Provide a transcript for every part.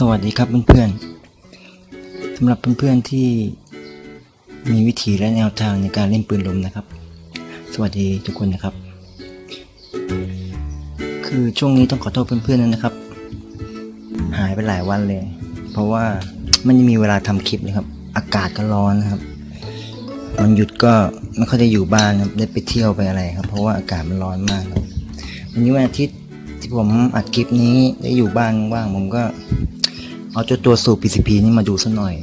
สวัสดีครับเพื่อนๆสำหรับเพื่อนๆที่มีวิธีและแนวทางในการเล่นปืนลมนะครับ สวัสดีทุกคนนะครับ คือช่วงนี้ต้องขอโทษเพื่อนๆนะครับ หายไปหลายวันเลย เพราะว่าไม่ได้มีเวลาทำคลิปเลยครับ อากาศก็ร้อนนะครับมันหยุดก็ไม่ค่อยได้อยู่บ้านครับได้ไปเที่ยวไปอะไรครับ เพราะว่าอากาศมันร้อนมากครับวันนี้วันอาทิตย์ที่ผมอัดคลิปนี้ได้อยู่บ้านว่างผมก็ เอาเจ้าตัวสูบ PCP นี่มาดูสักหน่อย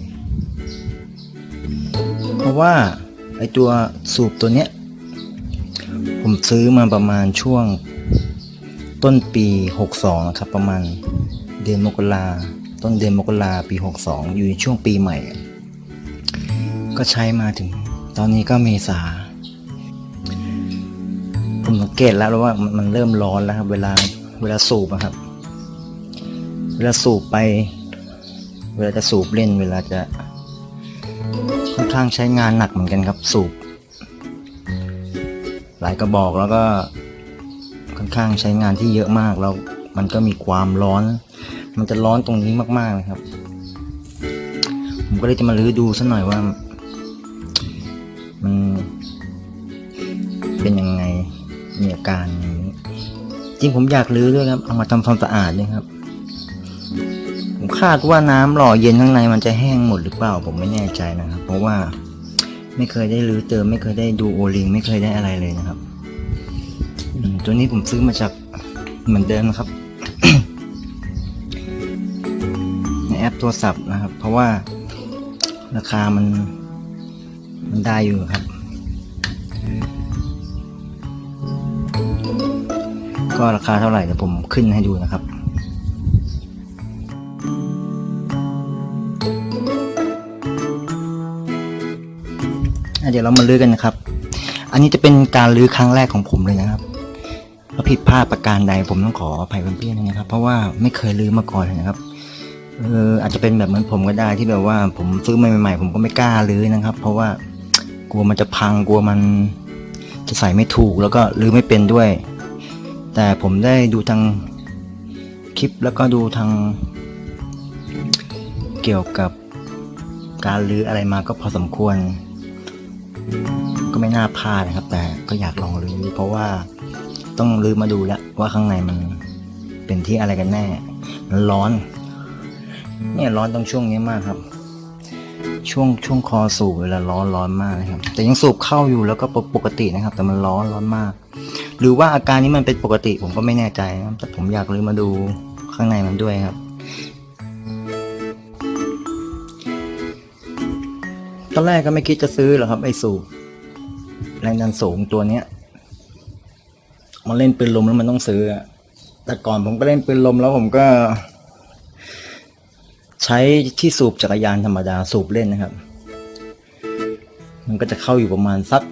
เพราะว่าไอตัวสูบตัวเนี้ย ผมซื้อมาประมาณช่วงต้นปี 62 นะครับ ประมาณเดือนมกราต้นเดือนมกราปี 62 อยู่ในช่วงปีใหม่ ก็ใช้มาถึง ตอนนี้ก็เมษา ผมสังเกตแล้วว่ามันเริ่มร้อนแล้วครับ เวลาเวลาสูบอะครับ เวลาสูบไป เวลาจะสูบเล่นเวลาจะค่อนข้างใช้งานหนักเหมือนกันครับสูบ หลายกระบอกแล้วก็ค่อนข้างใช้งานที่เยอะมากแล้วมันก็มีความร้อน มันจะร้อนตรงนี้มากๆเลยครับ ผมก็เลยจะมาลื้อดูสักหน่อยว่า มันเป็นยังไงมีอาการอย่างนี้จริงผมอยากลื้อด้วยครับเอามาทำความสะอาดด้วยครับ ผมคาดว่าน้ำหล่อเย็นข้างในมันจะแห้งหมดหรือเปล่าผมไม่แน่ใจนะครับ เพราะว่าไม่เคยได้รื้อเติม ไม่เคยได้ดูโอลิงไม่เคยได้อะไรเลยนะครับตัวนี้ผมซื้อมาจากเหมือนเดิมนะครับ ในแอปโทรศัพท์นะครับ เพราะว่าราคามันมันได้อยู่ครับ ก็ราคาเท่าไหร่เดี๋ยวผมขึ้นให้ดูนะครับ เดี๋ยวเรามาลื้อกันนะครับ อันนี้จะเป็นการลื้อครั้งแรกของผมเลยนะครับถ้าผิดพลาดประการใดผมต้องขออภัยเพื่อนๆนะครับ เพราะว่าไม่เคยลื้อมาก่อนนะครับเอออาจจะเป็นแบบเหมือนผมก็ได้ที่แบบว่า ผมซื้อมาใหม่ๆ ผมก็ไม่กล้าลื้อนะครับ เพราะว่ากลัวมันจะพังกลัวมันจะใส่ไม่ถูกแล้วก็ลื้อไม่เป็นด้วย แต่ผมได้ดูทางคลิปแล้วก็ดูทาง เกี่ยวกับการลื้ออะไรมาก็พอสมควร ก็ไม่น่าพลาดนะครับ แต่ก็อยากลองรื้อเพราะว่าต้องรื้อมาดูแล้วว่าข้างในมันเป็นที่อะไรกันแน่มันร้อน เนี่ยร้อนตรงช่วงนี้มากครับ ช่วงช่วงคอสูบเวลาร้อนร้อนมากนะครับ แต่ยังสูบเข้าอยู่แล้วก็ปกตินะครับ แต่มันร้อนร้อนมาก หรือว่าอาการนี้มันเป็นปกติผมก็ไม่แน่ใจนะแต่ผมอยากรื้อมาดูข้างในมันด้วยครับ ตอนแรกก็ไม่คิดจะซื้อหรอกครับไอ้สูบแรงดันสูงตัวเนี้ยมาเล่นปืนลมแล้วมันต้องซื้อ แต่ก่อนผมก็เล่นปืนลมแล้วผมก็ ใช้ที่สูบจักรยานธรรมดาสูบเล่นนะครับ มันก็จะเข้าอยู่ประมาณสัก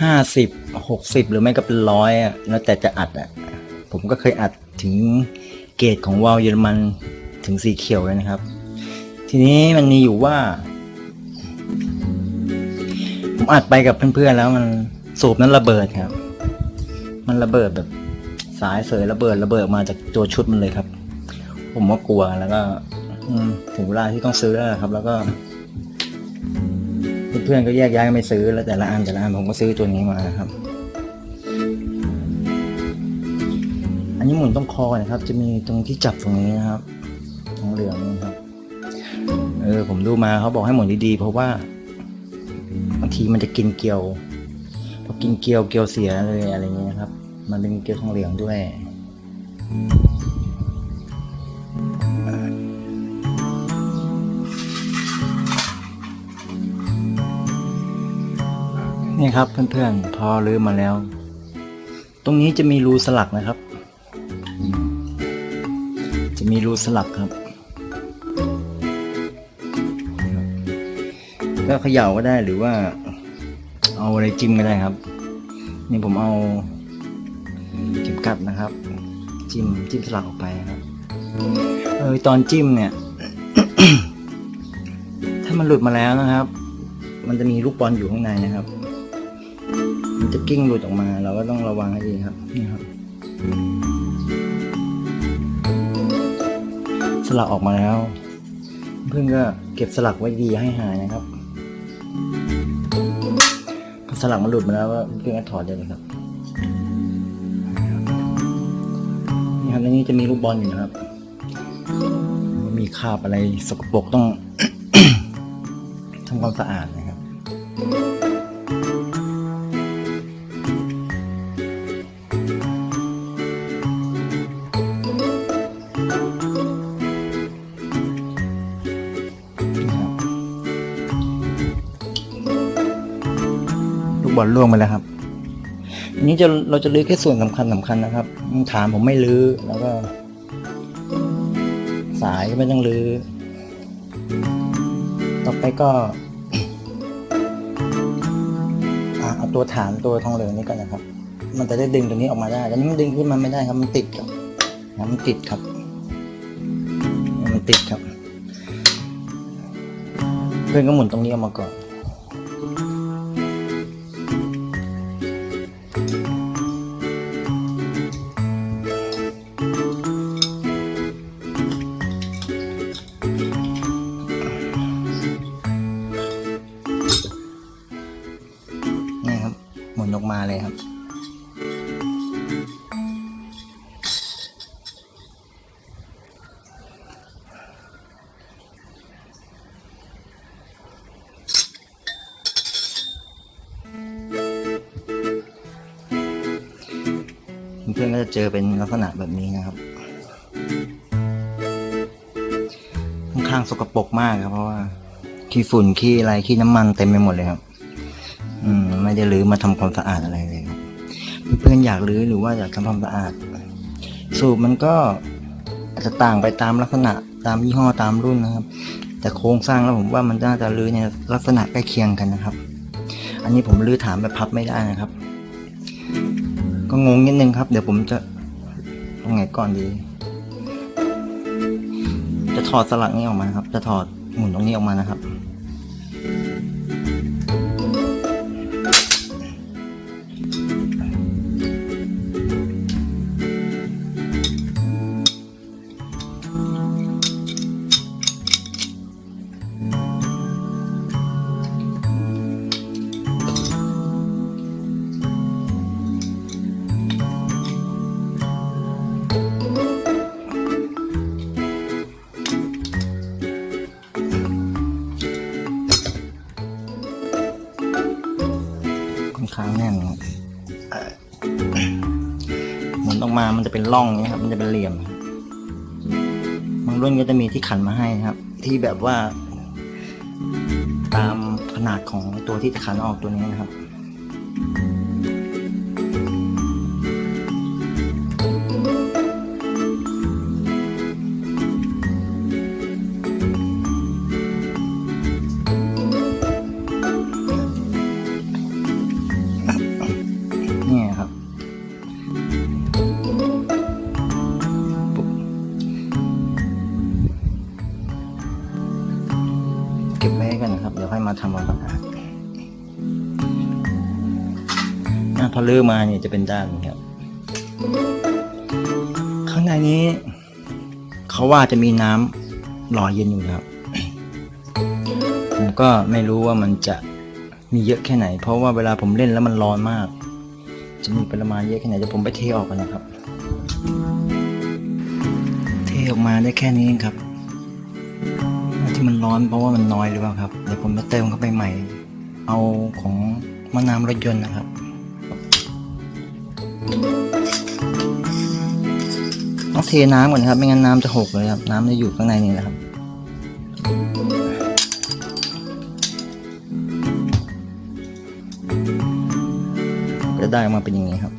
ห้าสิบหกสิบหรือไม่ก็เป็นร้อยอะแล้วแต่จะอัดอะ ผมก็เคยอัดถึงเกรดของวาล์วเยอรมันถึงสีเขียวเลยนะครับ ทีนี้มันมีอยู่ว่า ผมอัดไปกับเพื่อนๆแล้วมันสูบนั้นระเบิดครับ มันระเบิดแบบ สายเสยระเบิดระเบิดมาจากตัวชุดมันเลยครับ ผมก็กลัวแล้วก็ถึงเวลาที่ต้องซื้อแล้วครับ แล้วก็ เพื่อนๆก็แยกย้ายไม่ซื้อแล้วแต่ละอันแต่ละอันผมก็ซื้อตัวนี้มาครับ อันนี้หมุนต้องคอนะครับ จะมีตรงที่จับตรงนี้นะครับ ออผมดูมาเขาบอกให้หมุนดีๆเพราะว่าบางทีมันจะกินเกลียวพอกินเกลียวเกลียวเสียเลยอะไรเงี้ยครับ มันเป็นเกลียวทองเหลืองด้วยนี่ครับเพื่อนๆ พอรื้อมาแล้ว ตรงนี้จะมีรูสลักนะครับ จะมีรูสลักครับ ก็เขย่าก็ได้หรือว่า เอาอะไรจิ้มก็ได้ครับ นี่ผมเอาเข็มกัดนะครับ จิ้มจิ้มสลักออกไปครับเออตอนจิ้มเนี่ย ถ้ามันหลุดมาแล้วนะครับ มันจะมีลูกบอลอยู่ข้างในนะครับ มันจะกิ้งหลุดออกมา เราก็ต้องระวังให้ดีครับนี่ครับสลักออกมาแล้ว เพื่อนก็เก็บสลักไว้ดีให้หายนะครับ สลักมันหลุดมาแล้วก็เพื่อนก็ถอดได้เลยครับนี่ครับในนี้จะมีลูกบอลอยู่นะครับ มีคราบอะไรสกปรกต้องทำความสะอาด บอลล่วงไปแล้วครับอันนี้จะเราจะลื้อแค่ส่วนสำคัญสำคัญนะครับฐานผมไม่ลื้อแล้วก็ สายก็ไม่ต้องลื้อต่อไปก็เอาตัวฐานตัวทองเหลืองนี้ก่อนนะครับ มันจะได้ดึงตัวนี้ออกมาได้แต่นี้มันดึงขึ้นมาไม่ได้ครับมันติดครับมันติดครับ มันติดครับ เพื่อนก็หมุนตรงนี้ออกมาก่อน นออกมาเลยครับ เพื่อนก็จะเจอเป็นลักษณะแบบนี้นะครับค่อนข้างสกปรกมากครับเพราะว่าขี้ฝุ่นขี้อะไรขี้น้ำมันเต็มไปหมดเลยครับ อืมไม่ได้รื้อมาทำความสะอาดอะไรเลยครับเพื่อนๆอยากรื้อหรือว่าอยากทำความสะอาด สูบมันก็อาจจะต่างไปตามลักษณะตามยี่ห้อตามรุ่นนะครับ แต่โครงสร้างแล้วผมว่ามันน่าจะรื้อในลักษณะใกล้เคียงกันนะครับ อันนี้ผมรื้อถามแบบพับไม่ได้นะครับ ก็งงนิดนึงครับ เดี๋ยวผมจะตรงไหนก่อนดี จะถอดสลักนี้ออกมาครับ จะถอดหมุนตรงนี้ออกมานะครับ มันจะเป็นร่องนี้ครับ มันจะเป็นเหลี่ยมบางรุ่นก็จะมีที่ขันมาให้ครับ ที่แบบว่า ตามขนาดของตัวที่จะขันออกตัวนี้นะครับ ดี๋ยวค่อยมาทำความสะอาดอะพอลื้อมาเนี่ยจะเป็นด้านนี้ครับ ข้างในนี้ เขาว่าจะมีน้ำหล่อเย็นอยู่ครับผมก็ไม่รู้ว่ามันจะมีเยอะแค่ไหน เพราะว่าเวลาผมเล่นแล้วมันร้อนมาก จะมีปริมาณเยอะแค่ไหนเดี๋ยวผมไปเทออกกันนะครับ เทออกมาได้แค่นี้เองครับ ที่มันร้อนเพราะว่ามันน้อยหรือเปล่าครับเดี๋ยวผมจะเติมเข้าไปใหม่ เอาของมะนาวรถยนต์นะครับต้องเทน้ำก่อนครับ ไม่งั้นน้ำจะหกเลยครับ น้ำจะอยู่ข้างในนี่นะครับจะได้ออกมาเป็นอย่างนี้ครับ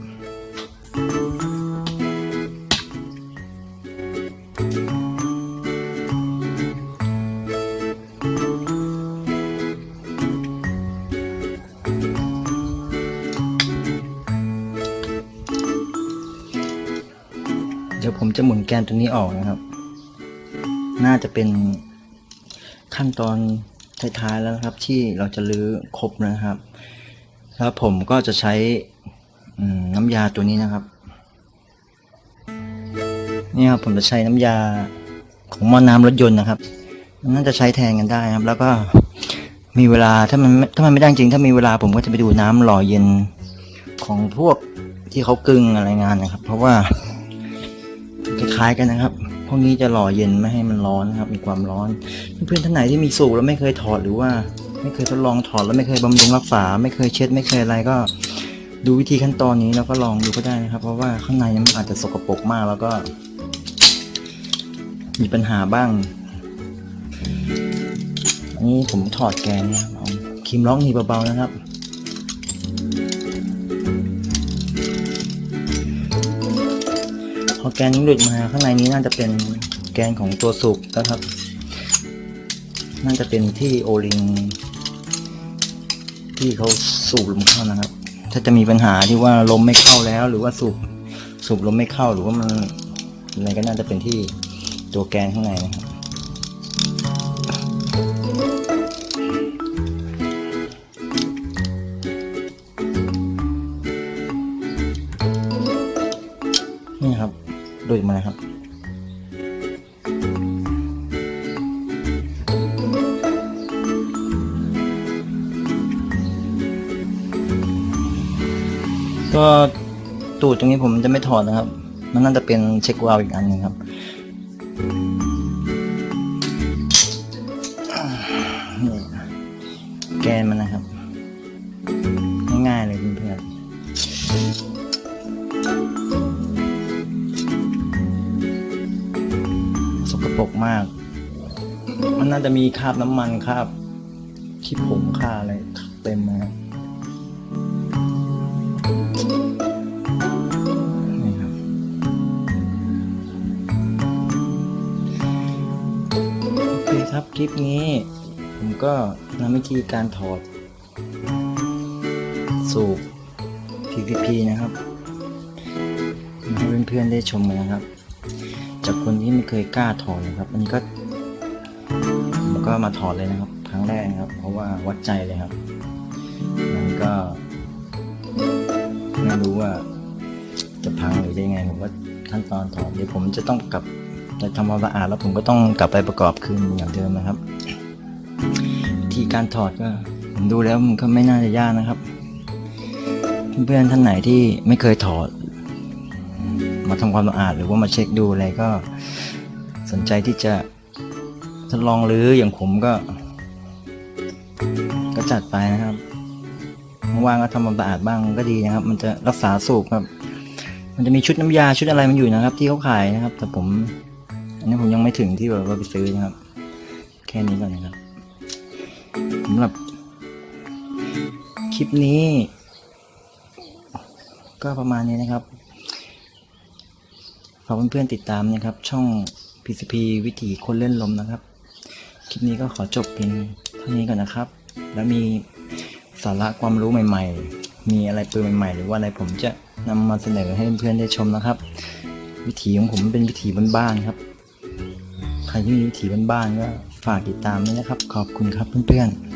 จะหมุนแกนตัวนี้ออกนะครับ น่าจะเป็นขั้นตอนท้ายๆแล้วนะครับ ที่เราจะลื้อครบนะครับ แล้วผมก็จะใช้น้ำยาตัวนี้นะครับนี่ครับผมจะใช้น้ำยาของมอน้ำรถยนต์นะครับมันน่าจะใช้แทนกันได้ครับ แล้วก็มีเวลาถ้ามันถ้ามันไม่ได้จริง ถ้ามีเวลาผมก็จะไปดูน้ำหล่อเย็นของพวกที่เขากึ่งอะไรงานนะครับ เพราะว่า ล้ายๆกันนะครับ พวกนี้จะหล่อเย็นไม่ให้มันร้อนนะครับ มีความร้อน เพื่อนๆท่านไหนที่มีสูบแล้วไม่เคยถอดหรือว่า ไม่เคยทดลองถอดแล้วไม่เคยบำรุงรักษา ไม่เคยเช็ดไม่เคยอะไรก็ดูวิธีขั้นตอนนี้แล้วก็ลองดูก็ได้นะครับ เพราะว่าข้างในมันอาจจะสกปรกมากแล้วก็ มีปัญหาบ้าง อันนี้ผมถอดแกนนะครับครีมล็อกหนีเบาๆนะครับ อแกนนี้หลุดมาข้างในนี้น่าจะเป็นแกนของตัวสูบนะครับ น่าจะเป็นที่โอลิงที่เขาสูบลมเข้านะครับ ถ้าจะมีปัญหาที่ว่าลมไม่เข้าแล้ว หรือว่าสูบสูบลมไม่เข้าหรือว่ามันอะไรก็น่าจะเป็นที่ตัวแกนข้างในนะครับ ดูดมาครับก็ตูดตรงนี้ผมจะไม่ถอดนะครับ มันน่าจะเป็นเช็ควาล์วอีกอันหนึ่งครับ มาก มันน่าจะมีคราบน้ำมันคราบขี้ผงคราบอะไรเต็มเลยครับนี่ครับโอเคครับคลิปนี้ ผมก็นำวิธีการถอด สูบ PVP นะครับให้เพื่อนๆได้ชมกันนะครับ จากคนที่ไม่เคยกล้าถอดนะครับ อันนี้ก็ผมก็มาถอดเลยนะครับ ครั้งแรกครับ เพราะว่าวัดใจเลยครับมันก็ไม่รู้ว่า จะพังหรือจะยังไงผมว่าขั้นตอนถอดเดี๋ยวผมจะต้องกลับจะทำความสะอาดแล้วผมก็ต้องกลับไปประกอบคืนอย่างเดิมนะครับวิธีการถอดก็ผมดูแล้วมันก็ไม่น่าจะยากนะครับ เพื่อนๆท่านไหนที่ไม่เคยถอด มาทำความสะอาดหรือว่ามาเช็คดูอะไรก็สนใจที่จะทดลองหรืออย่างผมก็ ก็จัดไปนะครับว่างก็ทำความสะอาดบ้างก็ดีนะครับ มันจะรักษาสูบครับ มันจะมีชุดน้ำยาชุดอะไรมันอยู่นะครับ ที่เขาขายนะครับ แต่ผม อันนี้ผมยังไม่ถึงที่แบบว่าไปซื้อนะครับ แค่นี้ก่อนนะครับสำหรับ คลิปนี้ ก็ประมาณนี้นะครับ ฝากเพื่อนๆติดตามนะครับ ช่อง PCP วิถีคนเล่นลมนะครับ คลิปนี้ก็ขอจบเพียงเท่านี้ก่อนนะครับ แล้วมีสาระความรู้ใหม่ ๆ มีอะไรปืนใหม่ๆ หรือว่าอะไรผมจะนำมาเสนอให้เพื่อนๆได้ชมนะครับ วิถีของผมเป็นวิถีบ้านๆครับ ใครที่มีวิถีบ้านๆก็ฝากติดตามด้วยนะครับ ขอบคุณครับเพื่อนๆ